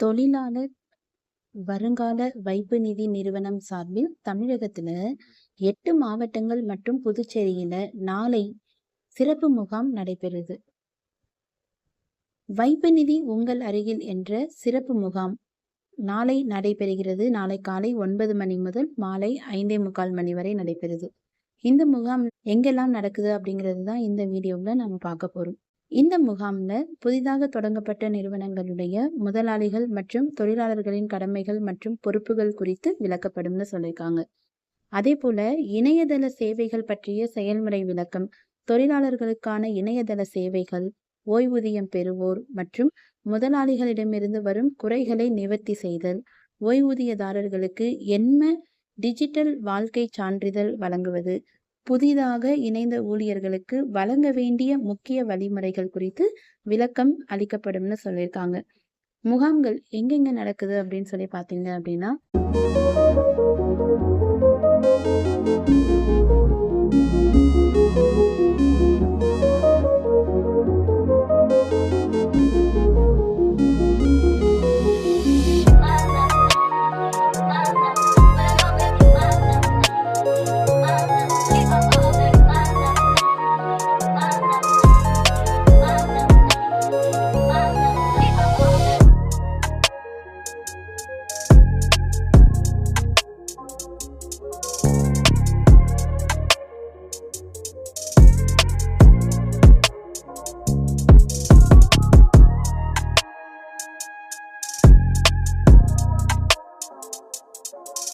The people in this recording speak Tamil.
தொழிலாளர் வருங்கால வைப்பு நிதி நிறுவனம் சார்பில் தமிழகத்துல எட்டு மாவட்டங்கள் மற்றும் புதுச்சேரியில நாளை சிறப்பு முகாம் நடைபெறுது. வைப்பு நிதி உங்கள் அருகில் என்ற சிறப்பு முகாம் நாளை நடைபெறுகிறது. நாளை காலை ஒன்பது மணி முதல் மாலை ஐந்தே முக்கால் மணி வரை நடைபெறுது. இந்த முகாம் எங்கெல்லாம் நடக்குது அப்படிங்கிறது தான் இந்த வீடியோவில் நம்ம பார்க்க போகிறோம் இந்த முகாம்ல புதிதாக தொடங்கப்பட்ட நிறுவனங்களுடைய முதலாளிகள் மற்றும் தொழிலாளர்களின் கடமைகள் மற்றும் பொறுப்புகள் குறித்து விளக்கப்படும்னு சொல்லியிருக்காங்க. அதே போல இணையதள சேவைகள் பற்றிய செயல்முறை விளக்கம் தொழிலாளர்களுக்கான இணையதள சேவைகள் ஓய்வூதியம் பெறுவோர் மற்றும் முதலாளிகளிடமிருந்து வரும் குறைகளை நிவர்த்தி செய்தல் ஓய்வூதியதாரர்களுக்கு என்ன டிஜிட்டல் வாழ்க்கை சான்றிதழ் வழங்குவது புதிதாக இணைந்த ஊழியர்களுக்கு வழங்க வேண்டிய முக்கிய வழிமுறைகள் குறித்து விளக்கம் அளிக்கப்படும்னு சொல்லியிருக்காங்க. முகாம்கள் எங்கெங்க நடக்குது அப்படின்னு சொல்லி பார்த்தீங்க அப்படின்னா